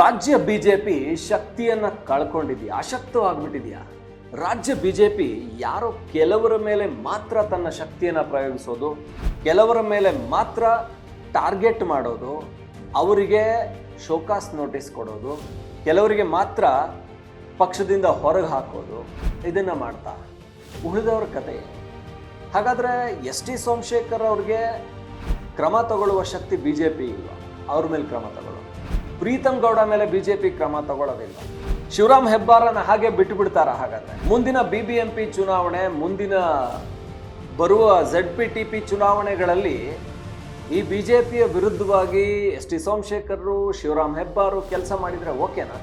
ರಾಜ್ಯ ಬಿಜೆಪಿ ಶಕ್ತಿಯನ್ನ ಕಳ್ಕೊಂಡಿದ್ಯಾ? ಅಶಕ್ತವಾಗ್ಬಿಟ್ಟಿದೆಯಾ? ರಾಜ್ಯ ಬಿಜೆಪಿ ಯಾರೋ ಕೆಲವರ ಮೇಲೆ ಮಾತ್ರ ತನ್ನ ಶಕ್ತಿಯನ್ನ ಪ್ರಯೋಗಿಸೋದು, ಕೆಲವರ ಮೇಲೆ ಮಾತ್ರ ಟಾರ್ಗೆಟ್ ಮಾಡೋದು, ಅವರಿಗೆ ಶೋಕಾಸ್ ನೋಟಿಸ್ ಕೊಡೋದು, ಕೆಲವರಿಗೆ ಮಾತ್ರ ಪಕ್ಷದಿಂದ ಹೊರಗೆ ಹಾಕೋದು, ಇದನ್ನ ಮಾಡ್ತಾ ಉಳಿದವ್ರ ಕತೆ. ಹಾಗಾದ್ರೆ ಎಸ್ ಟಿ ಸೋಮಶೇಖರ್ ಅವ್ರಿಗೆ ಕ್ರಮ ತಗೊಳ್ಳುವ ಶಕ್ತಿ ಬಿಜೆಪಿ ಇಲ್ಲ ಅವ್ರ ಮೇಲೆ ಕ್ರಮ ತಗೊಳ್ಳೋದು ಪ್ರೀತಮ್ ಗೌಡ ಮೇಲೆ ಬಿಜೆಪಿ ಕ್ರಮ ತಗೊಳ್ಳೋದಿಲ್ಲ. ಶಿವರಾಮ್ ಹೆಬ್ಬಾರನ ಹಾಗೆ ಬಿಟ್ಟು ಬಿಡ್ತಾರ ಹಾಗಾದ್ರೆ? ಮುಂದಿನ ಬಿ ಬಿ ಎಂ ಪಿ ಚುನಾವಣೆ, ಮುಂದಿನ ಬರುವ ಝಡ್ ಪಿ ಟಿ ಪಿ ಚುನಾವಣೆಗಳಲ್ಲಿ ಈ ಬಿಜೆಪಿಯ ವಿರುದ್ಧವಾಗಿ ಎಸ್ ಟಿ ಸೋಮಶೇಖರ್ರು, ಶಿವರಾಮ್ ಹೆಬ್ಬಾರು ಕೆಲಸ ಮಾಡಿದ್ರೆ ಓಕೆನಾ?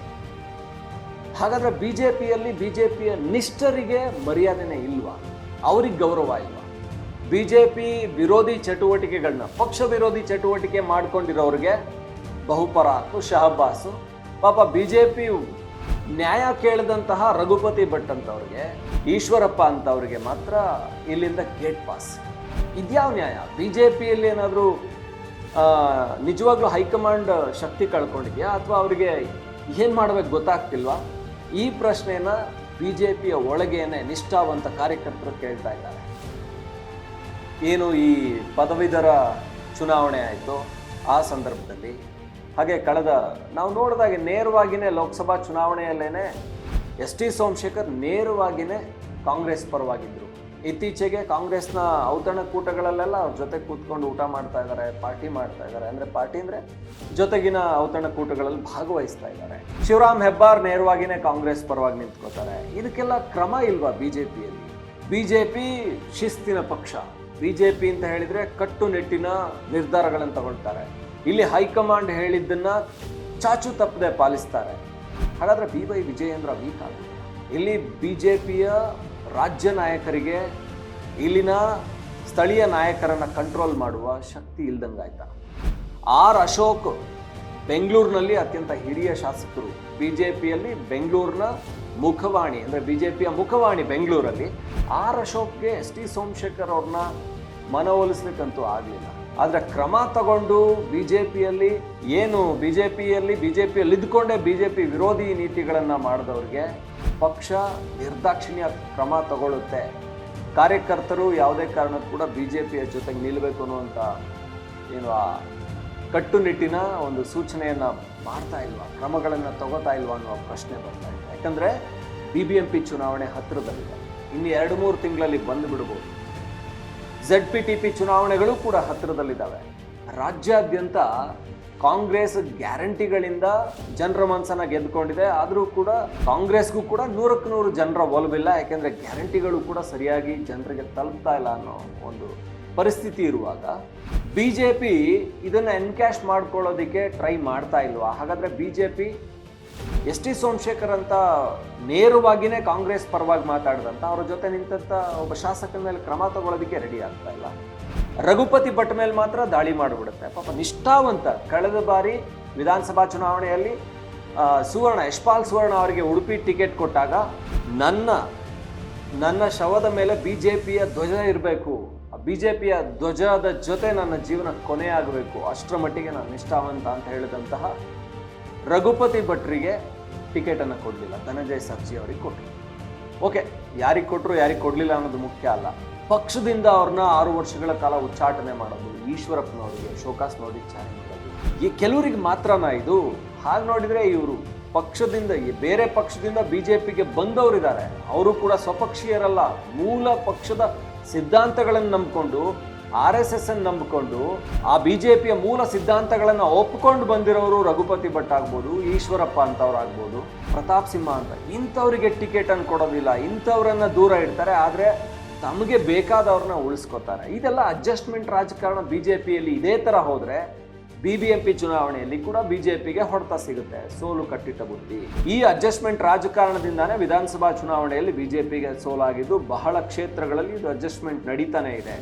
ಹಾಗಾದ್ರೆ ಬಿಜೆಪಿಯಲ್ಲಿ ಬಿಜೆಪಿಯ ನಿಷ್ಠರಿಗೆ ಮರ್ಯಾದೆನೇ ಇಲ್ವಾ? ಅವ್ರಿಗೆ ಗೌರವ ಇಲ್ವಾ? ಬಿಜೆಪಿ ವಿರೋಧಿ ಚಟುವಟಿಕೆಗಳನ್ನ, ಪಕ್ಷ ವಿರೋಧಿ ಚಟುವಟಿಕೆ ಮಾಡ್ಕೊಂಡಿರೋರಿಗೆ ಬಹುಪರಾಕು ಶಹಬ್ಬಾಸು ಪಾಪ ಬಿ ಜೆ ಪಿ ನ್ಯಾಯ ಕೇಳಿದಂತಹ ರಘುಪತಿ ಭಟ್ ಅಂತವ್ರಿಗೆ, ಈಶ್ವರಪ್ಪ ಅಂತವ್ರಿಗೆ ಮಾತ್ರ ಇಲ್ಲಿಂದ ಗೇಟ್ ಪಾಸ್. ಇದ್ಯಾವ ನ್ಯಾಯ? ಬಿ ಜೆ ಪಿಯಲ್ಲಿ ಏನಾದರೂ ನಿಜವಾಗ್ಲೂ ಹೈಕಮಾಂಡ್ ಶಕ್ತಿ ಕಳ್ಕೊಂಡಿದೆಯಾ? ಅಥವಾ ಅವರಿಗೆ ಏನು ಮಾಡಬೇಕು ಗೊತ್ತಾಗ್ತಿಲ್ವಾ? ಈ ಪ್ರಶ್ನೆನ ಬಿಜೆಪಿಯ ಒಳಗೇನೆ ನಿಷ್ಠಾವಂತ ಕಾರ್ಯಕರ್ತರು ಕೇಳ್ತಾ ಇದ್ದಾರೆ. ಏನು ಈ ಪದವೀಧರ ಚುನಾವಣೆ ಆಯಿತು? ಆ ಸಂದರ್ಭದಲ್ಲಿ ಹಾಗೆ ಕಳೆದ ನಾವು ನೋಡಿದಾಗೆ ನೇರವಾಗಿಯೇ ಲೋಕಸಭಾ ಚುನಾವಣೆಯಲ್ಲೇನೆ ಎಸ್ ಟಿ ಸೋಮಶೇಖರ್ ನೇರವಾಗಿಯೇ ಕಾಂಗ್ರೆಸ್ ಪರವಾಗಿದ್ದರು ಇತ್ತೀಚೆಗೆ ಕಾಂಗ್ರೆಸ್ನ ಔತಣಕೂಟಗಳಲ್ಲೆಲ್ಲ ಅವ್ರ ಜೊತೆ ಕೂತ್ಕೊಂಡು ಊಟ ಮಾಡ್ತಾ ಇದ್ದಾರೆ ಪಾರ್ಟಿ ಮಾಡ್ತಾ ಇದ್ದಾರೆ ಅಂದರೆ ಪಾರ್ಟಿ ಅಂದರೆ ಜೊತೆಗಿನ ಔತಣಕೂಟಗಳಲ್ಲಿ ಭಾಗವಹಿಸ್ತಾ ಇದ್ದಾರೆ ಶಿವರಾಮ್ ಹೆಬ್ಬಾರ್ ನೇರವಾಗಿಯೇ ಕಾಂಗ್ರೆಸ್ ಪರವಾಗಿ ನಿಂತ್ಕೋತಾರೆ. ಇದಕ್ಕೆಲ್ಲ ಕ್ರಮ ಇಲ್ವಾ ಬಿ ಜೆ ಪಿಯಲ್ಲಿ ಬಿ ಜೆ ಪಿ ಶಿಸ್ತಿನ ಪಕ್ಷ. ಬಿ ಜೆ ಪಿ ಅಂತ ಹೇಳಿದರೆ ಕಟ್ಟುನಿಟ್ಟಿನ ನಿರ್ಧಾರಗಳನ್ನು ತಗೊಳ್ತಾರೆ. ಇಲ್ಲಿ ಹೈಕಮಾಂಡ್ ಹೇಳಿದ್ದನ್ನ ಚಾಚು ತಪ್ಪದೆ ಪಾಲಿಸ್ತಾರೆ. ಹಾಗಾದ್ರೆ ಬಿ ವೈ ವಿಜಯೇಂದ್ರ ವೀಕ್ ಇಲ್ಲಿ ಬಿ ಜೆ ಪಿಯ ರಾಜ್ಯ ನಾಯಕರಿಗೆ ಇಲ್ಲಿನ ಸ್ಥಳೀಯ ನಾಯಕರನ್ನ ಕಂಟ್ರೋಲ್ ಮಾಡುವ ಶಕ್ತಿ ಇಲ್ದಂಗಾಯ್ತಾ ಆರ್ ಅಶೋಕ್ ಬೆಂಗಳೂರಿನಲ್ಲಿ ಅತ್ಯಂತ ಹಿರಿಯ ಶಾಸಕರು. ಬಿ ಜೆ ಪಿಯಲ್ಲಿ ಬೆಂಗಳೂರಿನ ಮುಖವಾಣಿ, ಅಂದರೆ ಬಿ ಜೆ ಪಿಯ ಮುಖವಾಣಿ ಬೆಂಗಳೂರಲ್ಲಿ. ಆರ್ ಅಶೋಕ್ಗೆ ಎಸ್ ಟಿ ಸೋಮಶೇಖರ್ ಅವ್ರನ್ನ ಮನವೊಲಿಸ್ಲಿಕ್ಕಂತೂ ಆಗಲಿಲ್ಲ. ಆದರೆ ಕ್ರಮ ತಗೊಂಡು ಬಿ ಜೆ ಪಿಯಲ್ಲಿ ಏನು ಬಿ ಜೆ ಪಿಯಲ್ಲಿ ಬಿ ಜೆ ಪಿಯಲ್ಲಿ ಇದ್ಕೊಂಡೇ ಬಿ ಜೆ ಪಿ ವಿರೋಧಿ ನೀತಿಗಳನ್ನು ಮಾಡಿದವ್ರಿಗೆ ಪಕ್ಷ ನಿರ್ದಾಕ್ಷಿಣ್ಯ ಕ್ರಮ ತಗೊಳ್ಳುತ್ತೆ. ಕಾರ್ಯಕರ್ತರು ಯಾವುದೇ ಕಾರಣಕ್ಕೂ ಕೂಡ ಬಿ ಜೆ ಪಿಯ ಜೊತೆಗೆ ನಿಲ್ಲಬೇಕು ಅನ್ನುವಂಥ ಏನು ಆ ಕಟ್ಟುನಿಟ್ಟಿನ ಒಂದು ಸೂಚನೆಯನ್ನು ಮಾಡ್ತಾ ಇಲ್ವಾ, ಕ್ರಮಗಳನ್ನು ತಗೋತಾ ಇಲ್ವಾ ಅನ್ನೋ ಪ್ರಶ್ನೆ ಬರ್ತಾ ಇದೆ. ಯಾಕಂದರೆ ಬಿ ಬಿ ಎಂ ಪಿ ಚುನಾವಣೆ ಹತ್ತಿರದಲ್ಲಿದೆ. ಇನ್ನು ಎರಡು ಮೂರು ತಿಂಗಳಲ್ಲಿ ಬಂದು ಬಿಡ್ಬೋದು ಝೆಡ್ ಪಿ ಟಿ ಪಿ ಚುನಾವಣೆಗಳು ಕೂಡ ಹತ್ತಿರದಲ್ಲಿದ್ದಾವೆ. ರಾಜ್ಯಾದ್ಯಂತ ಕಾಂಗ್ರೆಸ್ ಗ್ಯಾರಂಟಿಗಳಿಂದ ಜನರ ಮನಸ್ಸನ್ನು ಗೆದ್ದುಕೊಂಡಿದೆ. ಆದರೂ ಕೂಡ ಕಾಂಗ್ರೆಸ್ಗೂ ಕೂಡ ನೂರಕ್ಕೆ ನೂರು ಜನರ ಒಲವಿಲ್ಲ. ಯಾಕೆಂದರೆ ಗ್ಯಾರಂಟಿಗಳು ಕೂಡ ಸರಿಯಾಗಿ ಜನರಿಗೆ ತಲುಪ್ತಾ ಇಲ್ಲ ಅನ್ನೋ ಒಂದು ಪರಿಸ್ಥಿತಿ ಇರುವಾಗ ಬಿ ಜೆ ಪಿ ಇದನ್ನು ಎನ್ಕ್ಯಾಶ್ ಮಾಡ್ಕೊಳ್ಳೋದಕ್ಕೆ ಟ್ರೈ ಮಾಡ್ತಾ ಇಲ್ವಾ? ಹಾಗಾದರೆ B J P S T Somashekhar ಅಂತ ನೇರವಾಗಿನೇ ಕಾಂಗ್ರೆಸ್ ಪರವಾಗಿ ಮಾತಾಡಿದಂಥ ಅವ್ರ ಜೊತೆ ನಿಂತಂಥ ಒಬ್ಬ ಶಾಸಕನ ಮೇಲೆ ಕ್ರಮ ತಗೊಳ್ಳೋದಕ್ಕೆ ರೆಡಿ ಆಗ್ತಾ ಇಲ್ಲ. ರಘುಪತಿ ಭಟ್ ಮೇಲೆ ಮಾತ್ರ ದಾಳಿ ಮಾಡಿಬಿಡುತ್ತೆ. ಪಾಪ ನಿಷ್ಠಾವಂತ, ಕಳೆದ ಬಾರಿ ವಿಧಾನಸಭಾ ಚುನಾವಣೆಯಲ್ಲಿ ಸುವರ್ಣ, ಯಶ್ಪಾಲ್ ಸುವರ್ಣ ಅವರಿಗೆ ಉಡುಪಿ ಟಿಕೆಟ್ ಕೊಟ್ಟಾಗ ನನ್ನ ನನ್ನ ಶವದ ಮೇಲೆ ಬಿ ಜೆ ಪಿಯ ಧ್ವಜ ಇರಬೇಕು. ಬಿ ಜೆ ಪಿಯ ಧ್ವಜದ ಜೊತೆ ನನ್ನ ಜೀವನ ಕೊನೆಯಾಗಬೇಕು. ಅಷ್ಟರ ಮಟ್ಟಿಗೆ ನಾನು ನಿಷ್ಠಾವಂತ ಅಂತ ಹೇಳಿದಂತಹ ರಘುಪತಿ ಭಟ್ರಿಗೆ ಟಿಕೆಟನ್ನು ಕೊಡಲಿಲ್ಲ. ಧನಂಜಯ್ ಸರ್ಜಿ ಅವರಿಗೆ ಕೊಟ್ಟರು ಓಕೆ, ಯಾರಿಗೆ ಕೊಟ್ಟರು ಯಾರಿಗೆ ಕೊಡಲಿಲ್ಲ ಅನ್ನೋದು ಮುಖ್ಯ ಅಲ್ಲ. ಪಕ್ಷದಿಂದ ಅವ್ರನ್ನ ಆರು ವರ್ಷಗಳ ಕಾಲ ಉಚ್ಚಾಟನೆ ಮಾಡೋದು, ಈಶ್ವರಪ್ಪನವರಿಗೆ ಶೋಕಾಸ್ ನೋಟಿಚಾರಣೆ ಮಾಡೋದು. ಈ ಕೆಲವರಿಗೆ ಮಾತ್ರನ ಇದು? ಹಾಗೆ ನೋಡಿದರೆ ಇವರು ಪಕ್ಷದಿಂದ, ಈ ಬೇರೆ ಪಕ್ಷದಿಂದ ಬಿ ಜೆ ಪಿಗೆ ಬಂದವರಿದ್ದಾರೆ. ಅವರು ಕೂಡ ಸ್ವಪಕ್ಷೀಯರಲ್ಲ. ಮೂಲ ಪಕ್ಷದ ಸಿದ್ಧಾಂತಗಳನ್ನು ನಂಬಿಕೊಂಡು ಆರ್ ಎಸ್ ಎಸ್ ಅನ್ನು ನಂಬಿಕೊಂಡು ಆ ಪಿಯ ಮೂಲ ಸಿದ್ಧಾಂತಗಳನ್ನು ಒಪ್ಕೊಂಡು ಬಂದಿರೋರು ರಘುಪತಿ ಭಟ್ ಆಗ್ಬೋದು, ಈಶ್ವರಪ್ಪ ಅಂತವ್ರಾಗ್ಬೋದು ಪ್ರತಾಪ್ ಸಿಂಹ ಅಂತ. ಇಂಥವ್ರಿಗೆ ಟಿಕೆಟ್ ಅನ್ನು ಕೊಡೋದಿಲ್ಲ, ಇಂಥವ್ರನ್ನ ದೂರ ಇಡ್ತಾರೆ, ಆದರೆ ತಮಗೆ ಬೇಕಾದವ್ರನ್ನ ಉಳಿಸ್ಕೋತಾರೆ. ಇದೆಲ್ಲ ಅಡ್ಜಸ್ಟ್ಮೆಂಟ್ ರಾಜಕಾರಣ ಬಿ ಜೆ ಪಿಯಲ್ಲಿ ಇದೇ ಥರ ಹೋದರೆ ಬಿ ಬಿ ಎಂ ಪಿ ಚುನಾವಣೆಯಲ್ಲಿ ಕೂಡ ಬಿಜೆಪಿಗೆ ಹೊಡೆತ ಸಿಗುತ್ತೆ, ಸೋಲು ಕಟ್ಟಿಟ್ಟ ಬುದ್ಧಿ. ಈ ಅಡ್ಜಸ್ಟ್ಮೆಂಟ್ ರಾಜಕಾರಣದಿಂದಾನೇ ವಿಧಾನಸಭಾ ಚುನಾವಣೆಯಲ್ಲಿ ಬಿಜೆಪಿಗೆ ಸೋಲಾಗಿದ್ದು ಬಹಳ ಕ್ಷೇತ್ರಗಳಲ್ಲಿ ಇದು ಅಡ್ಜಸ್ಟ್ಮೆಂಟ್ ನಡೀತಾನೆ ಇದೆ.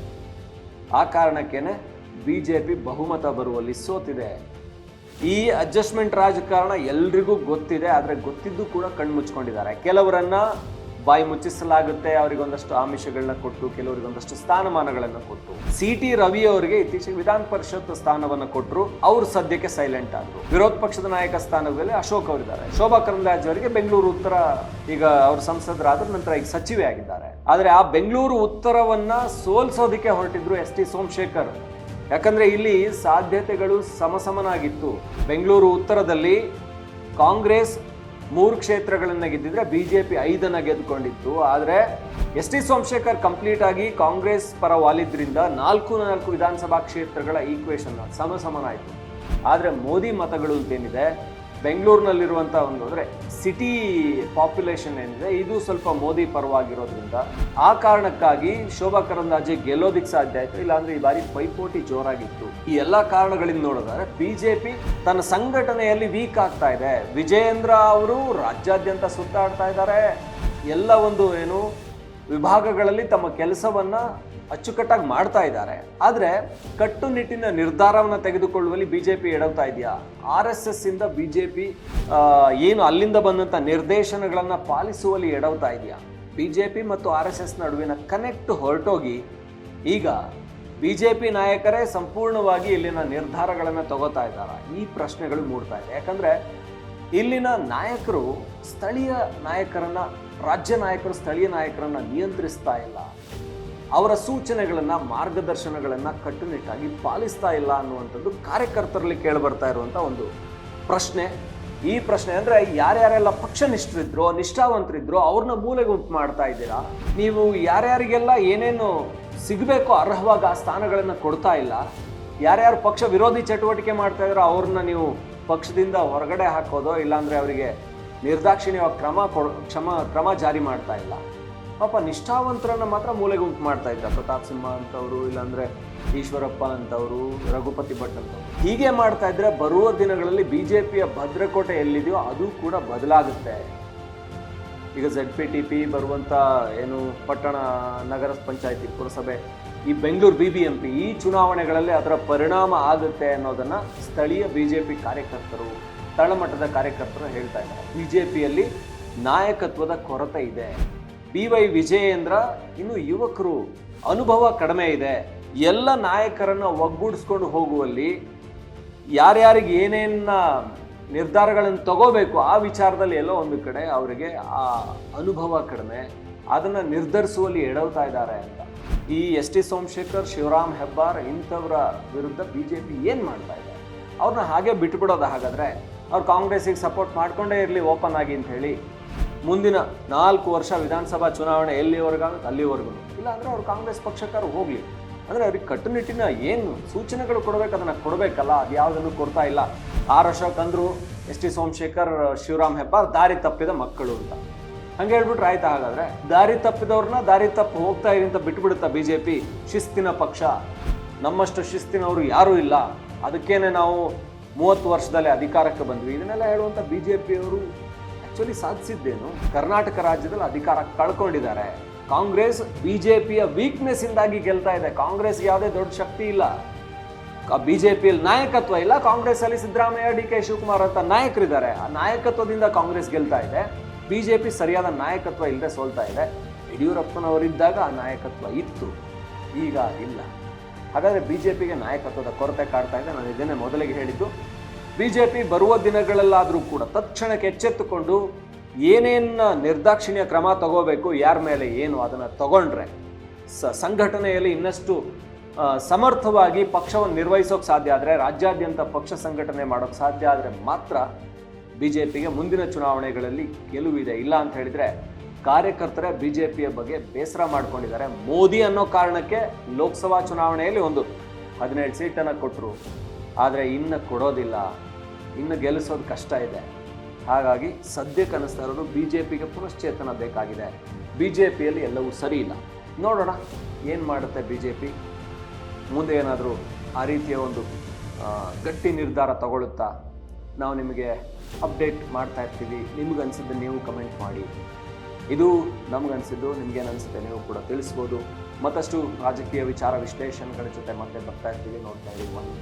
ಆ ಕಾರಣಕ್ಕೇನೆ ಬಿಜೆಪಿ ಬಹುಮತ ಬರುವಲ್ಲಿ ಸೋತಿದೆ. ಈ ಅಡ್ಜಸ್ಟ್ಮೆಂಟ್ ರಾಜಕಾರಣ ಎಲ್ರಿಗೂ ಗೊತ್ತಿದೆ, ಆದರೆ ಗೊತ್ತಿದ್ದು ಕೂಡ ಕಣ್ಮುಚ್ಕೊಂಡಿದ್ದಾರೆ. ಕೆಲವರನ್ನ ಬಾಯಿ ಮುಚ್ಚಿಸಲಾಗುತ್ತೆ ಅವರಿಗೆ ಒಂದಷ್ಟು ಆಮಿಷಗಳನ್ನ ಕೊಟ್ಟು ಕೆಲವರಿಗೆ ಒಂದಷ್ಟು ಸ್ಥಾನಮಾನಗಳನ್ನು ಕೊಟ್ಟು. ಸಿ ಟಿ ರವಿ ಅವರಿಗೆ ಇತ್ತೀಚೆಗೆ ವಿಧಾನ ಪರಿಷತ್ ಸ್ಥಾನವನ್ನು ಕೊಟ್ಟರು ಅವರು ಸದ್ಯಕ್ಕೆ ಸೈಲೆಂಟ್ ಆದ್ರು. ವಿರೋಧ ಪಕ್ಷದ ನಾಯಕ ಸ್ಥಾನದಲ್ಲಿ ಅಶೋಕ್ ಅವರಿದ್ದಾರೆ. ಶೋಭಾ ಕರಂದಾಜ್ ಅವರಿಗೆ ಬೆಂಗಳೂರು ಉತ್ತರ, ಈಗ ಅವರು ಸಂಸದರಾದ ನಂತರ ಈಗ ಸಚಿವೆ ಆಗಿದ್ದಾರೆ. ಆದರೆ ಆ ಬೆಂಗಳೂರು ಉತ್ತರವನ್ನ ಸೋಲ್ಸೋದಕ್ಕೆ ಹೊರಟಿದ್ರು ಎಸ್ ಟಿ ಸೋಮಶೇಖರ್. ಯಾಕಂದ್ರೆ ಇಲ್ಲಿ ಸಾಧ್ಯತೆಗಳು ಸಮಸಮನಾಗಿತ್ತು. ಬೆಂಗಳೂರು ಉತ್ತರದಲ್ಲಿ ಕಾಂಗ್ರೆಸ್ ಮೂರು ಕ್ಷೇತ್ರಗಳನ್ನ ಗೆದ್ದಿದ್ರೆ ಬಿಜೆಪಿ ಐದನ್ನ ಗೆದ್ದುಕೊಂಡಿತ್ತು. ಆದರೆ ಎಸ್ ಟಿ ಸೋಮಶೇಖರ್ ಕಂಪ್ಲೀಟ್ ಆಗಿ ಕಾಂಗ್ರೆಸ್ ಪರ ವಾಲಿದ್ರಿಂದ ನಾಲ್ಕು ನಾಲ್ಕು ವಿಧಾನಸಭಾ ಕ್ಷೇತ್ರಗಳ ಈಕ್ವೇಶನ್ ಸಮಸಮನಾಯಿತು ಆದರೆ ಮೋದಿ ಮತಗಳು ಅಂತೇನಿದೆ ಬೆಂಗಳೂರಿನಲ್ಲಿರುವಂಥ ಒಂದು ಅಂದರೆ ಸಿಟಿ ಪಾಪ್ಯುಲೇಷನ್ ಏನಿದೆ, ಇದು ಸ್ವಲ್ಪ ಮೋದಿ ಪರವಾಗಿರೋದ್ರಿಂದ. ಆ ಕಾರಣಕ್ಕಾಗಿ ಶೋಭಾ ಕರಂದಾಜೆ ಗೆಲ್ಲೋದಿಕ್ಕೆ ಸಾಧ್ಯ ಆಯಿತು, ಇಲ್ಲಾಂದ್ರೆ ಈ ಬಾರಿ ಪೈಪೋಟಿ ಜೋರಾಗಿತ್ತು. ಈ ಎಲ್ಲ ಕಾರಣಗಳಿಂದ ನೋಡಿದ್ರೆ ಪಿ ತನ್ನ ಸಂಘಟನೆಯಲ್ಲಿ ವೀಕ್ ಆಗ್ತಾ ಇದೆ. ವಿಜಯೇಂದ್ರ ಅವರು ರಾಜ್ಯಾದ್ಯಂತ ಸುತ್ತಾಡ್ತಾ ಇದ್ದಾರೆ. ಎಲ್ಲ ಒಂದು ಏನು ವಿಭಾಗಗಳಲ್ಲಿ ತಮ್ಮ ಕೆಲಸವನ್ನ ಅಚ್ಚುಕಟ್ಟಾಗಿ ಮಾಡ್ತಾ ಇದ್ದಾರೆ. ಆದರೆ ಕಟ್ಟುನಿಟ್ಟಿನ ನಿರ್ಧಾರವನ್ನು ತೆಗೆದುಕೊಳ್ಳುವಲ್ಲಿ ಬಿಜೆಪಿ ಎಡವ್ತಾ ಇದೆಯಾ? ಆರ್ ಎಸ್ ಎಸ್ ಇಂದ ಬಿಜೆಪಿ ಏನು ಅಲ್ಲಿಂದ ಬಂದಂಥ ನಿರ್ದೇಶನಗಳನ್ನು ಪಾಲಿಸುವಲ್ಲಿ ಎಡವ್ತಾ ಇದೆಯಾ? ಬಿಜೆಪಿ ಮತ್ತು ಆರ್ ಎಸ್ ಎಸ್ ನಡುವಿನ ಕನೆಕ್ಟ್ ಹೊರಟೋಗಿ ಈಗ ಬಿಜೆಪಿ ನಾಯಕರೇ ಸಂಪೂರ್ಣವಾಗಿ ಇಲ್ಲಿನ ನಿರ್ಧಾರಗಳನ್ನು ತಗೋತಾ ಇದ್ದಾರೆ? ಈ ಪ್ರಶ್ನೆಗಳು ಮೂಡ್ತಾ ಇದೆ. ಯಾಕಂದ್ರೆ ಇಲ್ಲಿನ ನಾಯಕರು ಸ್ಥಳೀಯ ನಾಯಕರನ್ನ, ರಾಜ್ಯ ನಾಯಕರು ಸ್ಥಳೀಯ ನಾಯಕರನ್ನ ನಿಯಂತ್ರಿಸ್ತಾ ಇಲ್ಲ. ಅವರ ಸೂಚನೆಗಳನ್ನು, ಮಾರ್ಗದರ್ಶನಗಳನ್ನು ಕಟ್ಟುನಿಟ್ಟಾಗಿ ಪಾಲಿಸ್ತಾ ಇಲ್ಲ ಅನ್ನುವಂಥದ್ದು ಕಾರ್ಯಕರ್ತರಲ್ಲಿ ಕೇಳಿಬರ್ತಾ ಇರುವಂಥ ಒಂದು ಪ್ರಶ್ನೆ. ಈ ಪ್ರಶ್ನೆ ಅಂದರೆ ಯಾರ್ಯಾರೆಲ್ಲ ಪಕ್ಷನಿಷ್ಠರಿದ್ರು, ನಿಷ್ಠಾವಂತರಿದ್ರು ಅವ್ರನ್ನ ಮೂಲೆಗೆ ಉಂಟು ಮಾಡ್ತಾ ಇದ್ದೀರಾ? ನೀವು ಯಾರ್ಯಾರಿಗೆಲ್ಲ ಏನೇನು ಸಿಗಬೇಕೋ ಅರ್ಹವಾಗ ಆ ಸ್ಥಾನಗಳನ್ನು ಕೊಡ್ತಾ ಇಲ್ಲ? ಯಾರ್ಯಾರು ಪಕ್ಷ ವಿರೋಧಿ ಚಟುವಟಿಕೆ ಮಾಡ್ತಾ ಇದ್ರೋ ಅವ್ರನ್ನ ನೀವು ಪಕ್ಷದಿಂದ ಹೊರಗಡೆ ಹಾಕೋದೋ ಇಲ್ಲಾಂದರೆ ಅವರಿಗೆ ನಿರ್ದಾಕ್ಷಿಣ್ಯವಾಗಿ ಕ್ರಮ ಕೊಡ್, ಕ್ಷಮ, ಕ್ರಮ ಜಾರಿ ಮಾಡ್ತಾ ಇಲ್ಲ? ಪಾಪ ನಿಷ್ಠಾವಂತರನ್ನ ಮಾತ್ರ ಮೂಲೆಗೆ ಉಂಟು ಮಾಡ್ತಾ ಇದ್ದ. ಪ್ರತಾಪ್ ಸಿಂಹ ಅಂತವರು, ಇಲ್ಲಾಂದ್ರೆ ಈಶ್ವರಪ್ಪ ಅಂತವರು, ರಘುಪತಿ ಭಟ್ ಅಂತವ್ರು. ಹೀಗೆ ಮಾಡ್ತಾ ಇದ್ರೆ ಬರುವ ದಿನಗಳಲ್ಲಿ ಬಿಜೆಪಿಯ ಭದ್ರಕೋಟೆ ಎಲ್ಲಿದೆಯೋ ಅದು ಕೂಡ ಬದಲಾಗುತ್ತೆ. ಈಗ ಝೆಡ್ ಪಿ ಟಿ ಪಿ ಬರುವಂಥ ಏನು ಪಟ್ಟಣ, ನಗರ ಪಂಚಾಯತಿ, ಪುರಸಭೆ, ಈ Bengaluru B B M P ಈ ಚುನಾವಣೆಗಳಲ್ಲಿ ಅದರ ಪರಿಣಾಮ ಆಗುತ್ತೆ ಅನ್ನೋದನ್ನ ಸ್ಥಳೀಯ ಬಿ ಜೆ ಪಿ ಕಾರ್ಯಕರ್ತರು, ತಳಮಟ್ಟದ ಕಾರ್ಯಕರ್ತರು ಹೇಳ್ತಾ ಇದ್ದಾರೆ. ಬಿ ಜೆ ಪಿಯಲ್ಲಿ ನಾಯಕತ್ವದ ಕೊರತೆ ಇದೆ. ಬಿ ವೈ ವಿಜಯೇಂದ್ರ ಇನ್ನು ಯುವಕರು ಅನುಭವ ಕಡಿಮೆ ಇದೆ. ಎಲ್ಲ ನಾಯಕರನ್ನು ಒಗ್ಗೂಡಿಸ್ಕೊಂಡು ಹೋಗುವಲ್ಲಿ ಯಾರ್ಯಾರಿಗೆ ಏನೇನ ನಿರ್ಧಾರಗಳನ್ನು ತಗೋಬೇಕು ಆ ವಿಚಾರದಲ್ಲಿ ಎಲ್ಲೋ ಒಂದು ಕಡೆ ಅವರಿಗೆ ಆ ಅನುಭವ ಕಡಿಮೆ. ಅದನ್ನು ನಿರ್ಧರಿಸುವಲ್ಲಿ ಎಡವ್ತಾ ಇದ್ದಾರೆ ಅಂತ. ಈ ಎಸ್ ಟಿ ಸೋಮಶೇಖರ್, ಶಿವರಾಮ್ ಹೆಬ್ಬಾರ್ ಇಂಥವರ ವಿರುದ್ಧ ಬಿ ಜೆ ಪಿ ಏನು ಮಾಡ್ತಾ ಇದೆ? ಅವ್ರನ್ನ ಹಾಗೆ ಬಿಟ್ಬಿಡೋದು ಹಾಗಾದರೆ ಅವ್ರು ಕಾಂಗ್ರೆಸ್ಸಿಗೆ ಸಪೋರ್ಟ್ ಮಾಡಿಕೊಂಡೇ ಇರಲಿ ಓಪನ್ ಆಗಿ ಅಂತ ಹೇಳಿ ಮುಂದಿನ ನಾಲ್ಕು ವರ್ಷ ವಿಧಾನಸಭಾ ಚುನಾವಣೆ ಎಲ್ಲಿವರೆಗಾಗುತ್ತೆ ಅಲ್ಲಿವರೆಗೂ. ಇಲ್ಲ ಅಂದರೆ ಅವ್ರು ಕಾಂಗ್ರೆಸ್ ಪಕ್ಷಕ್ಕಾರು ಹೋಗಲಿ. ಅಂದರೆ ಅವ್ರಿಗೆ ಕಟ್ಟುನಿಟ್ಟಿನ ಏನು ಸೂಚನೆಗಳು ಕೊಡಬೇಕು, ಅದನ್ನು ಕೊಡಬೇಕಲ್ಲ, ಅದು ಯಾವುದನ್ನು ಕೊಡ್ತಾ ಇಲ್ಲ. ಆರ್ ಅಶೋಕ್ ಅಂದರು ಎಸ್ ಟಿ ಸೋಮಶೇಖರ್, ಶಿವರಾಮ್ ಹೆಬ್ಬಾರ್ ದಾರಿ ತಪ್ಪಿದ ಮಕ್ಕಳು ಅಂತ. ಹಂಗೆ ಹೇಳ್ಬಿಟ್ರೆ ಆಯ್ತಾ ಹಾಗಾದ್ರೆ? ದಾರಿ ತಪ್ಪಿದವ್ರನ್ನ ದಾರಿ ತಪ್ಪು ಹೋಗ್ತಾ ಇರಿ ಅಂತ ಬಿಟ್ಬಿಡುತ್ತಾ ಬಿ ಜೆ ಪಿ ಶಿಸ್ತಿನ ಪಕ್ಷ. ನಮ್ಮಷ್ಟು ಶಿಸ್ತಿನವರು ಯಾರೂ ಇಲ್ಲ. ಅದಕ್ಕೇನೆ ನಾವು ಮೂವತ್ತು ವರ್ಷದಲ್ಲಿ ಅಧಿಕಾರಕ್ಕೆ ಬಂದ್ವಿ. ಇದನ್ನೆಲ್ಲ ಹೇಳುವಂಥ ಬಿ ಜೆ ಪಿಯವರು ಆಕ್ಚುಲಿ ಸಾಧಿಸಿದ್ದೇನು? ಕರ್ನಾಟಕ ರಾಜ್ಯದಲ್ಲಿ ಅಧಿಕಾರ ಕಳ್ಕೊಂಡಿದ್ದಾರೆ. ಕಾಂಗ್ರೆಸ್ ಬಿಜೆಪಿಯ ವೀಕ್ನೆಸ್ ಇಂದಾಗಿ ಗೆಲ್ತಾ ಇದೆ. ಕಾಂಗ್ರೆಸ್ಗೆ ಯಾವುದೇ ದೊಡ್ಡ ಶಕ್ತಿ ಇಲ್ಲ. ಬಿಜೆಪಿಯಲ್ಲಿ ನಾಯಕತ್ವ ಇಲ್ಲ. ಕಾಂಗ್ರೆಸ್ ಅಲ್ಲಿ ಸಿದ್ದರಾಮಯ್ಯ, ಡಿ ಕೆ ಶಿವಕುಮಾರ್ ಅಂತ ನಾಯಕರಿದ್ದಾರೆ. ಆ ನಾಯಕತ್ವದಿಂದ ಕಾಂಗ್ರೆಸ್ ಗೆಲ್ತಾ ಇದೆ. ಬಿಜೆಪಿ ಸರಿಯಾದ ನಾಯಕತ್ವ ಇಲ್ಲದೆ ಸೋಲ್ತಾ ಇದೆ. ಯಡಿಯೂರಪ್ಪನವರಿದ್ದಾಗ ಆ ನಾಯಕತ್ವ ಇತ್ತು. ಈಗ ಇಲ್ಲ. ಹಾಗಾದ್ರೆ ಬಿಜೆಪಿಗೆ ನಾಯಕತ್ವದ ಕೊರತೆ ಕಾಡ್ತಾ ಇದೆ. ನಾನು ಇದನ್ನೇ ಮೊದಲಿಗೆ ಹೇಳಿದ್ದು. ಬಿಜೆಪಿ ಬರುವ ದಿನಗಳಲ್ಲಾದರೂ ಕೂಡ ತಕ್ಷಣಕ್ಕೆ ಎಚ್ಚೆತ್ತುಕೊಂಡು ಏನೇನ ನಿರ್ದಾಕ್ಷಿಣ್ಯ ಕ್ರಮ ತಗೋಬೇಕು, ಯಾರ ಮೇಲೆ ಏನು ಅದನ್ನು ತಗೊಂಡ್ರೆ ಸ ಸಂಘಟನೆಯಲ್ಲಿ ಇನ್ನಷ್ಟು ಸಮರ್ಥವಾಗಿ ಪಕ್ಷವನ್ನು ನಿರ್ವಹಿಸೋಕೆ ಸಾಧ್ಯ ಆದರೆ, ರಾಜ್ಯಾದ್ಯಂತ ಪಕ್ಷ ಸಂಘಟನೆ ಮಾಡೋಕೆ ಸಾಧ್ಯ ಆದರೆ ಮಾತ್ರ ಬಿ ಜೆ ಪಿಗೆ ಮುಂದಿನ ಚುನಾವಣೆಗಳಲ್ಲಿ ಗೆಲುವಿದೆ. ಇಲ್ಲ ಅಂತ ಹೇಳಿದರೆ ಕಾರ್ಯಕರ್ತರೇ ಬಿ ಜೆ ಪಿಯ ಬಗ್ಗೆ ಬೇಸರ ಮಾಡ್ಕೊಂಡಿದ್ದಾರೆ. ಮೋದಿ ಅನ್ನೋ ಕಾರಣಕ್ಕೆ ಲೋಕಸಭಾ ಚುನಾವಣೆಯಲ್ಲಿ ಒಂದು ಹದಿನೇಳು ಸೀಟನ್ನು ಕೊಟ್ಟರು ಆದರೆ ಇನ್ನು ಕೊಡೋದಿಲ್ಲ. ಇನ್ನು ಗೆಲ್ಲಿಸೋದು ಕಷ್ಟ ಇದೆ. ಹಾಗಾಗಿ ಸದ್ಯಕ್ಕೆ ಅನ್ನಿಸ್ತಾ ಇರೋದು ಬಿ ಜೆ ಪಿಗೆ ಪುನಶ್ಚೇತನ ಬೇಕಾಗಿದೆ. ಬಿ ಜೆ ಪಿಯಲ್ಲಿ ಎಲ್ಲವೂ ಸರಿ ಇಲ್ಲ. ನೋಡೋಣ, ಏನು ಮಾಡುತ್ತೆ ಬಿ ಜೆ ಪಿ ಮುಂದೆ ಏನಾದರೂ ಆ ರೀತಿಯ ಒಂದು ಗಟ್ಟಿ ನಿರ್ಧಾರ ತಗೊಳ್ಳುತ್ತಾ? ನಾವು ನಿಮಗೆ ಅಪ್ಡೇಟ್ ಮಾಡ್ತಾ ಇರ್ತೀವಿ. ನಿಮಗನ್ಸಿದ್ದು ನೀವು ಕಮೆಂಟ್ ಮಾಡಿ. ಇದು ನಮಗನ್ಸಿದ್ದು ನಿಮ್ಗೇನು ಅನಿಸುತ್ತೆ ನೀವು ಕೂಡ ತಿಳಿಸ್ಬೋದು. ಮತ್ತಷ್ಟು ರಾಜಕೀಯ ವಿಚಾರ ವಿಶ್ಲೇಷಣೆಗಳ ಜೊತೆ ಮತ್ತೆ ಬರ್ತಾ ಇರ್ತೀವಿ. ನೋಡ್ತಾ ಇದ್ದೀವಿ ಒಂದು